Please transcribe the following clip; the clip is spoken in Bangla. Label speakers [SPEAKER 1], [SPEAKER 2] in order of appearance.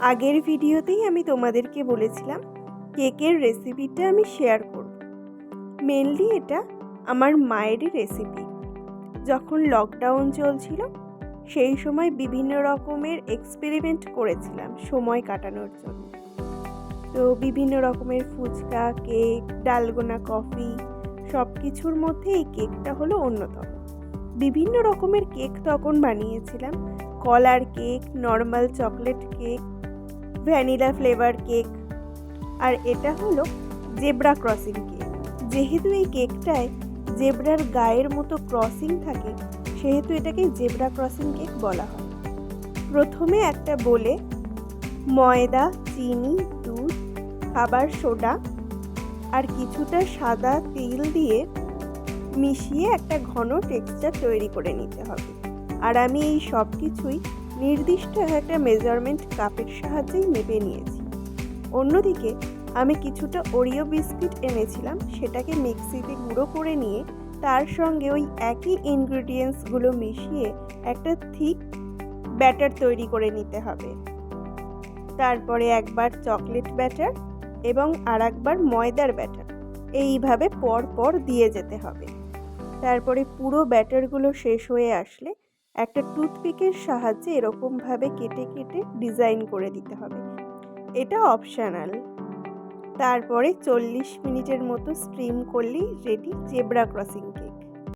[SPEAKER 1] আগের ভিডিওতেই আমি তোমাদেরকে বলেছিলাম, কেকের রেসিপিটা আমি শেয়ার করব। মেনলি এটা আমার মায়েরই রেসিপি। যখন লকডাউন চলছিল, সেই সময় বিভিন্ন রকমের এক্সপেরিমেন্ট করেছিলাম সময় কাটানোর জন্য। তো বিভিন্ন রকমের ফুচকা, কেক, ডালগোনা কফি সব কিছুর মধ্যে এই কেকটা হলো অন্যতম। বিভিন্ন রকমের কেক তখন বানিয়েছিলাম। কলার cake, normal chocolate cake vanilla flavour cake. আর এটা হলো জেব্রা ক্রসিং কেক। যেহেতু এই কেকটায় জেব্রার গায়ের মতো ক্রসিং থাকে, সেহেতু এটাকে জেব্রা ক্রসিং কেক বলা হয়। প্রথমে একটা বলে ময়দা, চিনি, দুধ, খাবার সোডা আর কিছুটা সাদা তেল দিয়ে মিশিয়ে একটা ঘন টেক্সচার তৈরি করে নিতে হবে। আর আমি এই সব কিছুই নির্দিষ্ট একটা মেজারমেন্ট কাপের সাহায্যেই মেপে নিয়েছি। অন্যদিকে, আমি কিছুটা ওরিও বিস্কিট এনেছিলাম, সেটাকে মিক্সিতে গুঁড়ো করে নিয়ে তার সঙ্গে ওই একই ইনগ্রিডিয়েন্টসগুলো মিশিয়ে একটা থিক ব্যাটার তৈরি করে নিতে হবে। তারপরে একবার চকলেট ব্যাটার এবং আর একবার ময়দার ব্যাটার এইভাবে পর পর দিয়ে যেতে হবে। তারপরে পুরো ব্যাটারগুলো শেষ হয়ে আসলে একটা টুথপিকের সাহায্যে এরকমভাবে কেটে কেটে ডিজাইন করে দিতে হবে। এটা অপশানাল। তারপরে চল্লিশ মিনিটের মতো স্ট্রিম করলেই রেডি জেব্রা ক্রসিং কেক